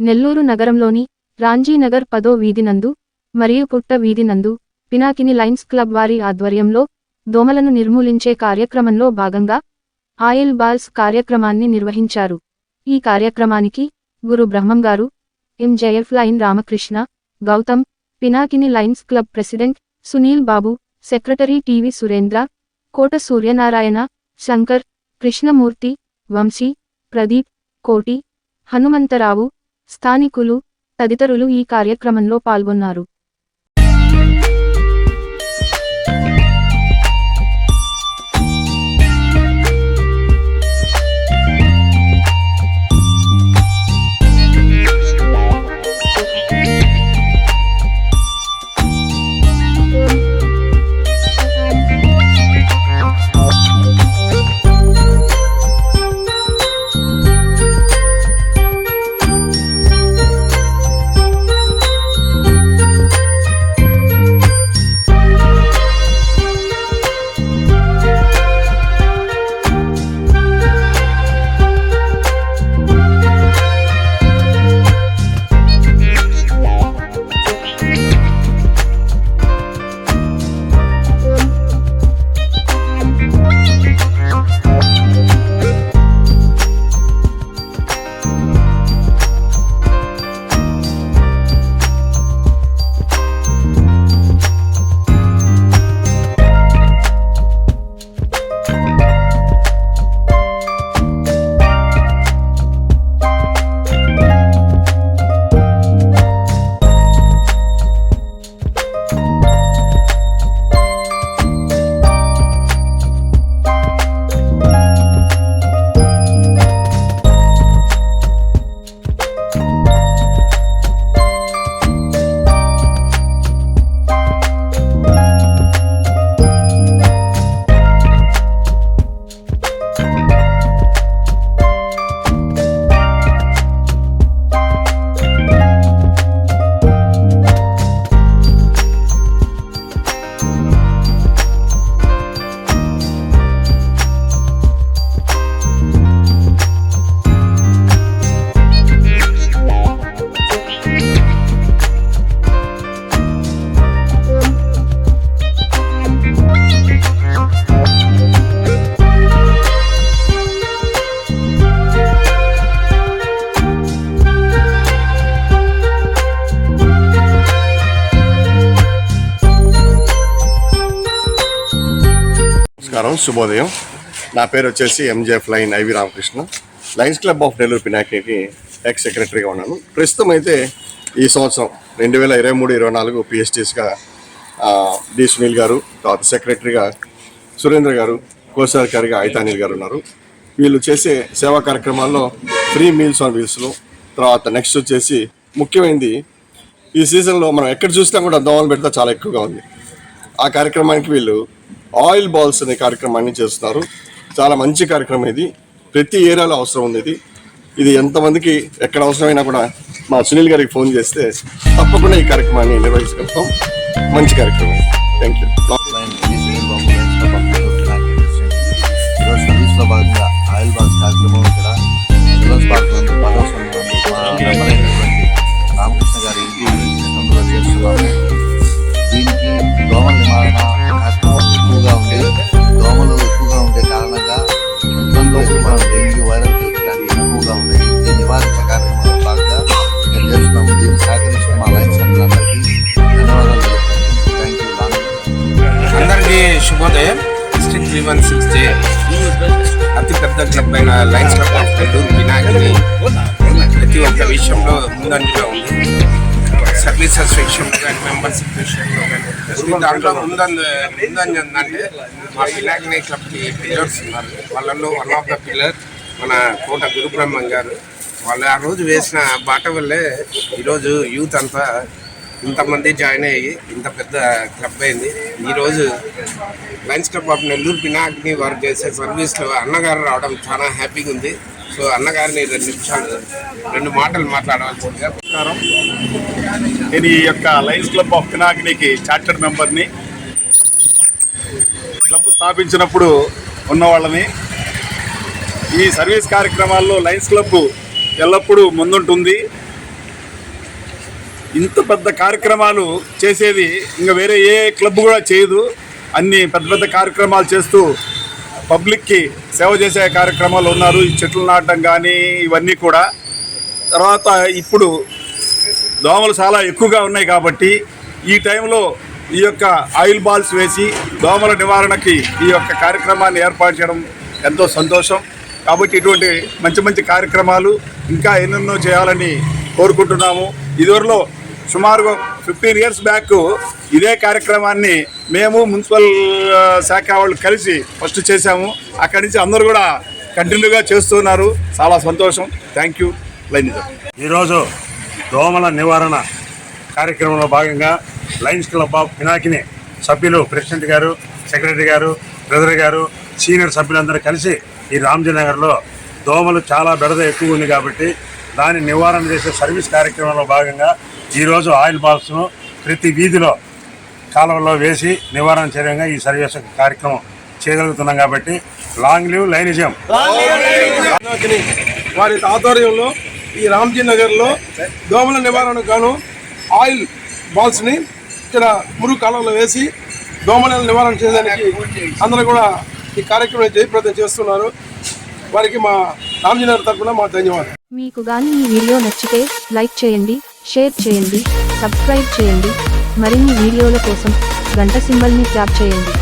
నెల్లూరు నగరంలోని రాంజీనగర్ పదో వీధినందు మరియు పుట్ట వీధినందు పినాకిని లైన్స్ క్లబ్ వారి ఆధ్వర్యంలో దోమలను నిర్మూలించే కార్యక్రమంలో భాగంగా ఆయిల్ బాల్స్ కార్యక్రమాన్ని నిర్వహించారు. ఈ కార్యక్రమానికి గురు బ్రహ్మంగారు M జయఫ్లైన్ Ramakrishna Gautam Pinakini lions club president Sunil Babu secretary TV Surendra Kota Suryanarayana Shankar Krishnamurthy Vamsi Pradeep Koti Hanumantharao స్థానికులు తదితరులు ఈ కార్యక్రమంలో పాల్గొన్నారు. నమస్కారం. శుభోదయం. నా పేరు వచ్చేసి MJF lion IV Ramakrishna. Lions club of Nellore పినాకికి ex సెక్రటరీగా ఉన్నాను. ప్రస్తుతం అయితే ఈ సంవత్సరం రెండు వేల ఇరవై మూడు ఇరవై నాలుగు పిహెచ్డీస్గా డి సునీల్ గారు తర్వాత సెక్రటరీగా సురేంద్ర గారు కోశాధికారిగా ఐతానీల్ గారు ఉన్నారు. వీళ్ళు చేసే సేవా కార్యక్రమాల్లో ఫ్రీ మీల్స్ ఆన్ వీల్స్లో తర్వాత నెక్స్ట్ వచ్చేసి ముఖ్యమైనది ఈ సీజన్లో మనం ఎక్కడ చూసినా కూడా దోమలు పెడితే చాలా ఎక్కువగా ఉంది. ఆ కార్యక్రమానికి వీళ్ళు ఆయిల్ బాల్స్ అనే కార్యక్రమాన్ని చేస్తున్నారు. చాలా మంచి కార్యక్రమం ఇది. ప్రతి ఏరియాలో అవసరం ఉంది ఇది. ఇది ఎంతమందికి ఎక్కడ అవసరమైనా కూడా మా సునీల్ గారికి ఫోన్ చేస్తే తప్పకుండా ఈ కార్యక్రమాన్ని నిర్వహించగలుగుతాం. మంచి కార్యక్రమం. థ్యాంక్ యూ లాంగ్ శుభోదయం. District three one six J అతి పెద్ద క్లబ్ అయిన లయన్స్ క్లబ్ ఆఫ్ నెల్లూరు వినాయకుని ప్రతి ఒక్క విషయంలో ముందంజలో ఉంది. సర్వీసెస్ విషయంలో కానీ మెంబర్షిప్ విషయంలో కానీ దాంట్లో ముందంజ ముందంజ ఏంటంటే మా వినాయకుని క్లబ్కి పిల్లర్స్ ఉన్నారు. వాళ్ళల్లో వన్ ఆఫ్ ద పిల్లర్ మన కోట గురుబ్రహ్మం గారు. వాళ్ళు ఆ రోజు వేసిన బాట వల్లే ఈరోజు యూత్ అంతా ఇంతమంది జాయిన్ అయ్యి ఇంత పెద్ద క్లబ్ అయింది. ఈరోజు lions club of Nellore Pinakini వారు చేసే సర్వీస్లో అన్నగారు రావడం చాలా హ్యాపీగా ఉంది. సో అన్నగారిని రెండు నిమిషాలు రెండు మాటలు మాట్లాడవలసిందిగా నమస్కారం నేను ఈ యొక్క లయన్స్ క్లబ్ ఆఫ్ పినాకినికి చార్టర్డ్ మెంబర్ని క్లబ్ స్థాపించినప్పుడు ఉన్నవాళ్ళని ఈ సర్వీస్ కార్యక్రమాల్లో లయన్స్ క్లబ్ ఎల్లప్పుడూ ముందుంటుంది. ఇంత పెద్ద కార్యక్రమాలు చేసేది ఇంకా వేరే ఏ క్లబ్ కూడా చేయదు. అన్ని పెద్ద పెద్ద కార్యక్రమాలు చేస్తూ పబ్లిక్కి సేవ చేసే కార్యక్రమాలు ఉన్నారు. ఈ చెట్లు నాటడం కానీ ఇవన్నీ కూడా. తర్వాత ఇప్పుడు దోమలు చాలా ఎక్కువగా ఉన్నాయి కాబట్టి ఈ టైంలో ఈ యొక్క ఆయిల్ బాల్స్ వేసి దోమల నివారణకి ఈ యొక్క కార్యక్రమాన్ని ఏర్పాటు చేయడం ఎంతో సంతోషం. కాబట్టి ఇటువంటి మంచి మంచి కార్యక్రమాలు ఇంకా ఎన్నెన్నో చేయాలని కోరుకుంటున్నాము. ఇదివరలో సుమారుగా ఫిఫ్టీన్ ఇయర్స్ బ్యాక్ ఇదే కార్యక్రమాన్ని మేము మున్సిపల్ శాఖ వాళ్ళు కలిసి ఫస్ట్ చేశాము. అక్కడి నుంచి అందరూ కూడా కంటిన్యూగా చేస్తున్నారు. చాలా సంతోషం. థ్యాంక్ యూ లైన్ ఈరోజు దోమల నివారణ కార్యక్రమంలో భాగంగా లయన్స్ క్లబ్ ఆఫ్ పినాకిని సభ్యులు ప్రెసిడెంట్ గారు సెక్రటరీ గారు బ్రదర్ గారు సీనియర్ సభ్యులందరూ కలిసి ఈ రామ్జీ నగర్లో దోమలు చాలా బెడద ఎక్కువ ఉంది కాబట్టి దాన్ని నివారణ చేసే సర్వీస్ కార్యక్రమంలో భాగంగా ఈరోజు ఆయిల్ బాల్స్ను ప్రతి వీధిలో కాలువలో వేసి నివారణ చర్యంగా ఈ సర్వీస్ కార్యక్రమం చేయగలుగుతున్నాం కాబట్టి లాంగ్ లివ్ లైనిజం. వారి ఆధ్వర్యంలో ఈ రామ్జీ నగర్లో దోమల నివారణకు గాను ఆయిల్ బాల్స్ని ఇక్కడ మురుగు కాలంలో వేసి దోమల నివారణ చేయడానికి అందరూ కూడా ఈ కార్యక్రమం జయప్రదం చేస్తున్నారు. వారికి మా రామ్జీ తరఫున మా ధన్యవాదాలు. మీకు గాని ఈ వీడియో నచ్చితే లైక్ చేయండి షేర్ చేయండి సబ్స్క్రైబ్ చేయండి. మరిన్ని వీడియోల కోసం గంట సింబల్ని ట్యాప్ చేయండి.